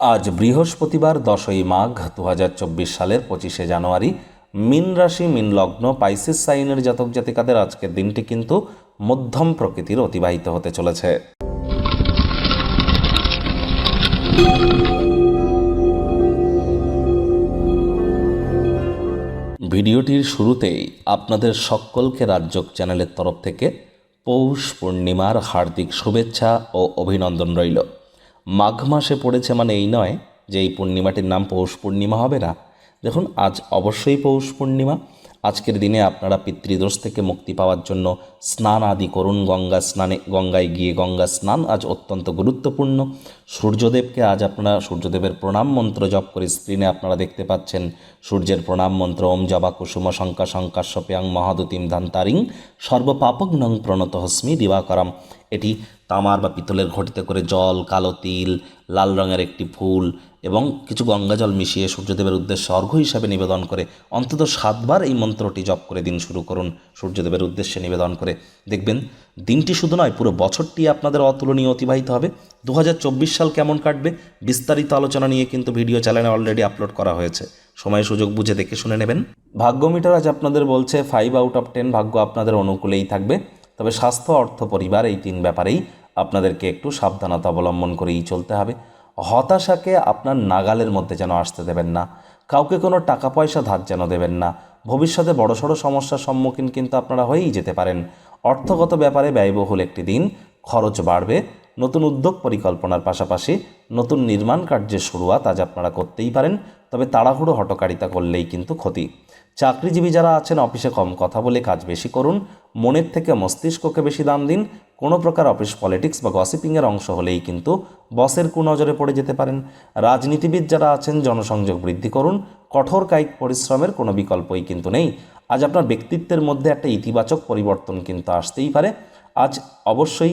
আজ বৃহস্পতিবার দশই মাঘ দু হাজার চব্বিশ সালের পঁচিশে জানুয়ারি। মিন রাশি, মিন লগ্ন, পাইসিস সাইনের জাতক জাতিকাদের আজকের দিনটি কিন্তু মধ্যম প্রকৃতির অতিবাহিত হতে চলেছে। ভিডিওটির শুরুতেই আপনাদের সকলকে রাজ্যক চ্যানেলের তরফ থেকে পৌষ পূর্ণিমার হার্দিক শুভেচ্ছা ও অভিনন্দন রইল। মাঘ মাসে পড়েছে মানে এই নয় যে এই পূর্ণিমাটির নাম পৌষ পূর্ণিমা হবে না। দেখুন, আজ অবশ্যই পৌষ পূর্ণিমা। আজকের দিনে আপনারা পিতৃদোষ থেকে মুক্তি পাওয়ার জন্য স্নান আদি করুন। গঙ্গা স্নানে, গঙ্গায় গিয়ে গঙ্গা স্নান আজ অত্যন্ত গুরুত্বপূর্ণ। সূর্যদেবকে আজ আপনারা সূর্যদেবের প্রণাম মন্ত্র জপ করে স্ক্রিনে আপনারা দেখতে পাচ্ছেন। সূর্যের প্রণাম মন্ত্র, ওম জবা কুসুম শঙ্কা শঙ্কাশ্যপ্যাং মহাদুতিম ধান্তারিং। সর্বপাপগ্নং প্রণত হস্মি দিবাকরম। এটি তামার বা পিতলের ঘটিতে করে জল, কালো তিল, লাল রঙের একটি ফুল এবং কিছু গঙ্গা জল মিশিয়ে সূর্যদেবের উদ্দেশ্যে অর্ঘ্য হিসাবে নিবেদন করে অন্তত সাতবার এই মন্ত্রটি জপ করে দিন শুরু করুন। সূর্যদেবের উদ্দেশ্যে নিবেদন করে দেখবেন, দিনটি শুধু নয়, পুরো বছরটি আপনাদের অতুলনীয় অতিবাহিত হবে। দু হাজার চব্বিশ সাল কেমন কাটবে বিস্তারিত আলোচনা নিয়ে কিন্তু ভিডিও চ্যানেলে অলরেডি আপলোড করা হয়েছে। সময় সুযোগ বুঝে দেখে শুনে নেবেন। ভাগ্য মিটার আজ আপনাদের বলছে ফাইভ আউট অফ টেন ভাগ্য আপনাদের অনুকূলেই থাকবে। তবে স্বাস্থ্য, অর্থ, পরিবার এই তিন ব্যাপারেই আপনাদেরকে একটু সাবধানতা অবলম্বন করেই চলতে হবে। হতাশাকে আপনার নাগালের মধ্যে যেন আসতে দেবেন না। কাউকে কোনো টাকা পয়সা ধার যেন দেবেন না। ভবিষ্যতে বড়সড় সমস্যার সম্মুখীন কিন্তু আপনারা হয়েই যেতে পারেন। অর্থগত ব্যাপারে ব্যয়বহুল একটি দিন, খরচ বাড়বে, নতুন উদ্যোগ পরিকল্পনার পাশাপাশি নতুন নির্মাণ কার্যের শুরুয়াত আজ আপনারা করতেই পারেন, তবে তাড়াহুড়ো হটকারিতা করলেই কিন্তু ক্ষতি। চাকরিজীবী যারা আছেন, অফিসে কম কথা বলে কাজ বেশি করুন। মনের থেকে মস্তিষ্ককে বেশি দাম দিন। কোনো প্রকার অফিস পলিটিক্স বা গসিপিংয়ের অংশ হলেই কিন্তু বসের কুনজরে পড়ে যেতে পারেন। রাজনীতিবিদ যারা আছেন, জনসংযোগ বৃদ্ধি করুন। কঠোর কায়িক পরিশ্রমের কোনো বিকল্পই কিন্তু নেই। আজ আপনার ব্যক্তিত্বের মধ্যে একটা ইতিবাচক পরিবর্তন কিন্তু আসতেই পারে। আজ অবশ্যই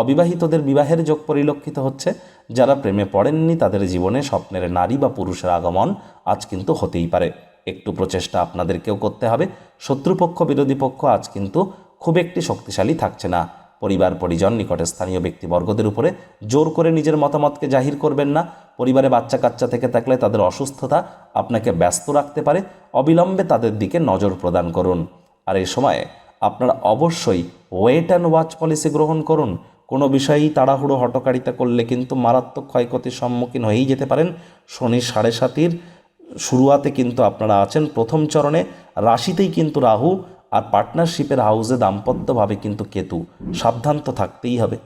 অবিবাহিতদের বিবাহের যোগ পরিলক্ষিত হচ্ছে। যারা প্রেমে পড়েননি, তাদের জীবনে স্বপ্নের নারী বা পুরুষের আগমন আজ কিন্তু হতেই পারে। একটু প্রচেষ্টা আপনাদেরকেও করতে হবে। শত্রুপক্ষ, বিরোধী পক্ষ আজ কিন্তু খুব একটি শক্তিশালী থাকছে না। পরিবার, পরিজন, নিকটে স্থানীয় ব্যক্তিবর্গদের উপরে জোর করে নিজের মতামতকে জাহির করবেন না। পরিবারে বাচ্চা কাচ্চা থেকে থাকলে তাদের অসুস্থতা আপনাকে ব্যস্ত রাখতে পারে। অবিলম্বে তাদের দিকে নজর প্রদান করুন। আর এই সময়ে আপনারা অবশ্যই ওয়েট অ্যান্ড ওয়াচ পলিসি গ্রহণ করুন। কোনো বিষয়েই তাড়াহুড়ো হটকারিতা করলে কিন্তু মারাত্মক ক্ষয়ক্ষতির সম্মুখীন হয়েই যেতে পারেন শনি সাড়ে সাতির। শুরুয়াতে কিন্তু আপনারা আছেন প্রথম চরণে, রাশিতেই কিন্তু রাহু আর পার্টনারশিপের হাউসে দাম্পত্যভাবে কিন্তু কেতু। সাবধান তো থাকতেই হবে।